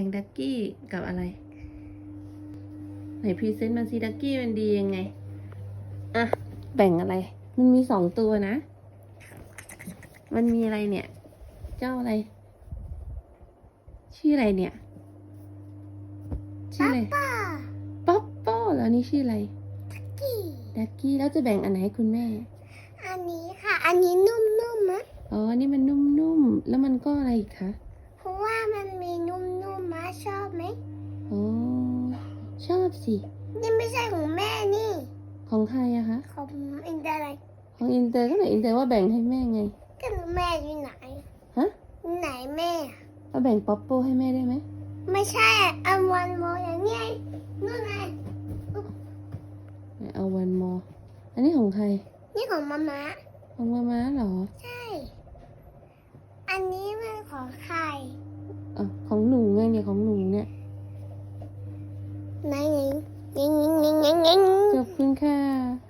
บ่งดักกี้กับอะไร ไหนพรีเซนต์มาสิดักกี้มันดียังไง อะ แบ่งอะไร มันมีสองตัวนะ มันมีอะไรเนี่ย เจ้าอะไร ชื่ออะไรเนี่ย ชื่ออะไรป้าป๊อปโป้แล้วนี่ชื่ออะไรกี่ดักกี้แล้วจะแบ่งอันไหนให้คุณแม่ อันนี้ค่ะ อันนี้นุ่มๆนะอ๋อ นี่มันนุ่มๆ แล้วมันก็อะไรอีกคะ เพราะว่ามันมีนุ่ม อ๋อ ชอบสิ นี่ไม่ใช่ของแม่นี่ ของใครอะคะ ของอินเตอร์อะไรของอินเตอร์ก็ไหนอินเตอร์ว่าแบ่งให้แม่ไง ก็แม่อยู่ไหน ฮะไหนแม่เอาแบ่งป๊อปโป้ให้แม่ได้ไหม ไม่ใช่อันวันโมอย่างนี้นู่นไงเอาวันมอ อันนี้ของใคร นี่ของมาม่าของมาม้าเหรอ ใช่ อันนี้มันของใครอะของหนูไงเนี่ยของหนูเนี่ย 嘤嘤嘤嘤嘤小